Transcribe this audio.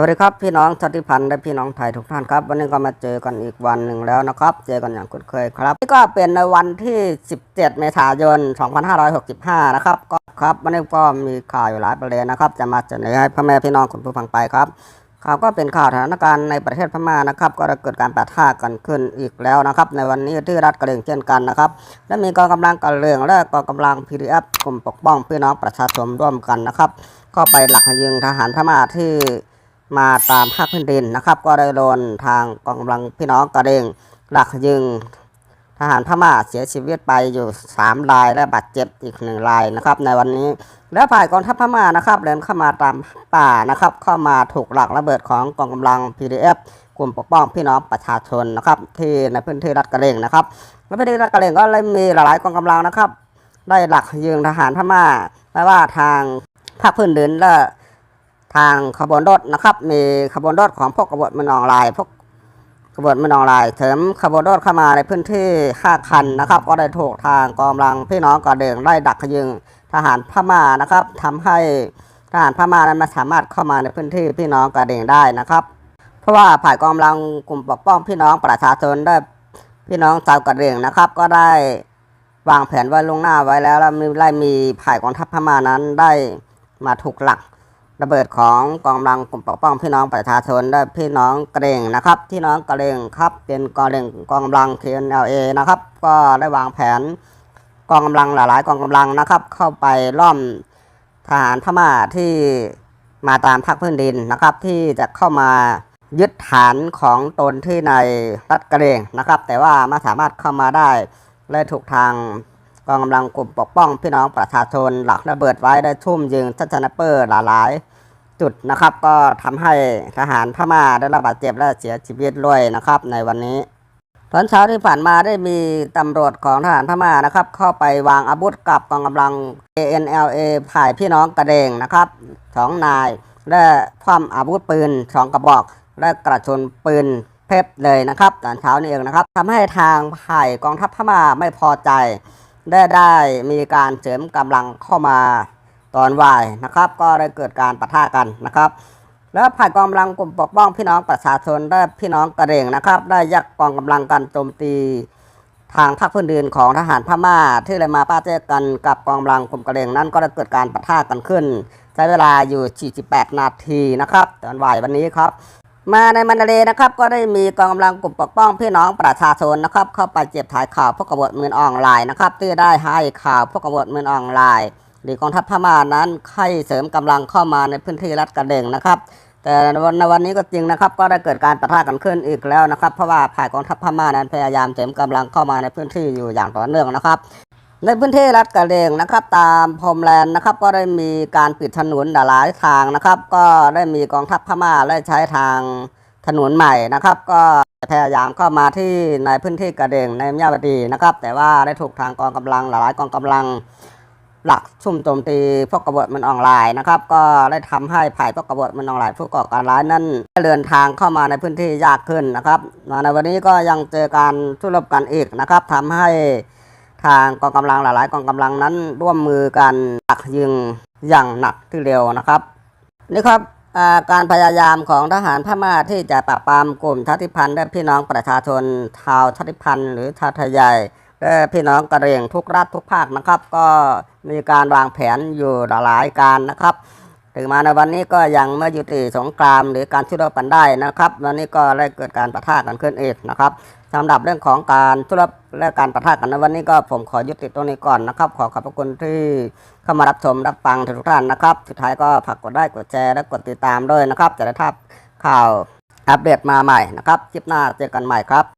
วัสดีครับพี่น้องชาติพันธุ์และพี่น้องไทยทุกท่านครับ วันนี้ก็มาเจอกันอีกวันหนึ่งแล้วนะครับ เจอกันอย่างคุ้นเคยครับนี่ก็เป็นในวันที่ 17 เมษายน 2565 นะครับก็ครับวันนี้ก็มีข่าวอยู่หลายประเด็นนะครับ จะมาเสนอให้พ่อแม่พี่น้องคุณผู้ฟังไปครับข่าวก็เป็นข่าวสถานการณ์ในประเทศพม่านะครับ ก็ได้เกิดการปะทะกันขึ้นอีกแล้วนะครับ ในวันนี้ที่รัฐกะเหรี่ยงเช่นกันนะครับ และมีกองกำลังกะเหรี่ยงและกองกำลัง PDF กลุ่มปกป้องพี่น้องประชาชนร่วมกันนะครับ ก็ไปหลักยิงทหารพม่าที่ มาตามภาคพื้นดินนะครับ ก็ได้โดนทางกองกำลังพี่น้องกระเดงหลักยิงทหารพม่าเสียชีวิตไปอยู่ 3 รายและบาดเจ็บอีกหนึ่งรายนะครับ ในวันนี้และฝ่ายกองทัพพม่านะครับเดินเข้ามาตามป่านะครับ เข้ามาถูกหลักระเบิดของกองกำลัง PDF กลุ่มปกป้องพี่น้องประชาชนนะครับที่ในพื้นที่รัฐกระเดงนะครับและพื้นที่รัฐกระเดงก็เลยมีหลายกองกำลังนะครับ ได้หลักยิงทหารพม่าไม่ว่าทางภาคพื้นดินและ ทางขบวนรถนะครับ มีขบวนรถของพวกขบวนมันออนไลน์พวกขบวนมันออนไลน์เสริมขบวนรถเข้ามาในพื้นที่5คันนะครับ ก็ได้ถูกทางกองกำลังพี่น้องกระเดิงได้ดักขยิงทหารพม่านะครับทำให้ทหารพม่านั้นไม่สามารถเข้ามาในพื้นที่พี่น้องกระเดิงได้นะครับ เพราะว่าฝ่ายกองกำลังกลุ่มปกป้องพี่น้องประชาชนได้พี่น้องชาวกระเดิงนะครับ ก็ได้วางแผนไว้ลงหน้าไว้แล้วแล้วมีไล่มีฝ่ายกองทัพพม่านั้นได้มาถูกหลัก ระเบิดของกองกำลังกลุ่มปกป้องพี่น้องประชาชนและพี่น้องกระเดงนะครับพี่น้องกระเดงครับเป็นกองเดงกองกำลัง KNLA นะครับก็ได้วางแผนกองกำลังหลาย ๆ กองกำลังนะครับ เข้าไปล้อมทหารพม่าที่มาตามภาคพื้นดินนะครับ ที่จะเข้ามายึดฐานของตนที่ในรัฐกระเดงนะครับ แต่ว่าไม่สามารถเข้ามาได้และถูกทาง กองกำลังกลุ่มปกป้องพี่น้องประชาชนหลักระเบิดไว้ได้ทุ่มยิงทัชนเปอร์หลายๆ จุดนะครับ ก็ทำให้ทหารพม่าได้รับบาดเจ็บและเสียชีวิตด้วยนะครับในวันนี้ตอนเช้าที่ผ่านมาได้มีตำรวจของทหารพม่านะครับ เข้าไปวางอาวุธกับกองกำลัง ANLA ฝ่ายพี่น้องกระเดงนะครับสองนายและคว่ำอาวุธปืนสองกระบอก และกระสุนปืนเพบเลยนะครับตอนเช้านี้เองนะครับทำให้ทางฝ่ายกองทัพพม่าไม่พอใจ ได้ได้มีการเสริมกำลังเข้ามาตอนบ่ายนะครับ ก็ได้เกิดการปะทะกันนะครับ แล้วฝ่ายกองกำลังกลุ่มปกป้องพี่น้องประชาชนได้พี่น้องกระเดงนะครับ ได้ยักกองกำลังกันโจมตีทางภาคพื้นดินของทหารพม่าที่เลยมาป้าเจอกันกับกองกำลังกลุ่มกระเดงนั้นก็ได้เกิดการปะทะกันขึ้น ใช้เวลาอยู่ 48 นาทีนะครับ ตอนบ่ายวันนี้ครับ มาในมันดาเลนะครับก็ได้มีกองกำลังกลุ่มปกป้องพี่น้องประชาชนนะครับเข้าไปเจ็บถ่ายข่าวพวกกบฏมือออนไลน์นะครับที่ได้ให้ข่าวพวกกบฏมือออนไลน์ หรือกองทัพพม่านั้นให้เสริมกำลังเข้ามาในพื้นที่รัฐกระเดงนะครับแต่ในวันนี้ก็จริงนะครับ ก็ได้เกิดการประทะกันขึ้นอีกแล้วนะครับ เพราะว่าฝ่ายกองทัพพม่านั้นพยายามเสริมกำลังเข้ามาในพื้นที่อยู่อย่างต่อเนื่องนะครับ ในพื้นที่รัฐกระเดงนะครับ ตามพรมแลนด์นะครับ ก็ได้มีการปิดถนนหลายทางนะครับ ก็ได้มีกองทัพพม่าได้ใช้ทางถนนใหม่นะครับ ก็พยายามเข้ามาที่ในพื้นที่กระเดงในมยาวดีนะครับ แต่ว่าได้ถูกทางกองกำลังหลายกองกำลังหลักซุ่มโจมตีพวกกบฏมันออนไลน์นะครับ ก็ได้ทำให้ฝ่ายพวกกบฏมันออนไลน์ผู้ก่อการร้ายนั้นเดินทางเข้ามาในพื้นที่ยากขึ้นนะครับในวันนี้ก็ยังเจอการสู้รบกันอีกนะครับทำให้ ทางกองกำลังหลายๆ กองกำลังนั้นร่วมมือกันดักยิงอย่างหนักที่เร็วนะครับนี่ครับการพยายามของทหารพม่าที่จะปราบปรามกลุ่มชาติพันธ์และพี่น้องประชาชนชาวชาติพันธ์หรือชาวไทยใหญ่และพี่น้องกระเหรี่ยงทุกรัฐทุกภาคนะครับ ก็มีการวางแผนอยู่หลายการนะครับ ถึงมาในวันนี้ก็ยังไม่ยุติสงครามหรือการชุดรบกันได้นะครับ วันนี้ก็ได้เกิดการประทะกันขึ้นอีกนะครับ สำหรับเรื่องของการทุรบและการประทะกันในวันนี้ก็ผมขอยุติตรงนี้ก่อนนะครับ ขอขอบพระคุณที่เข้ามารับชมรับฟังทุกท่านนะครับ สุดท้ายก็ฝากกดไลค์กดแชร์และกดติดตามด้วยนะครับ จะได้ทับข่าวอัปเดตมาใหม่นะครับ คลิปหน้าเจอกันใหม่ครับ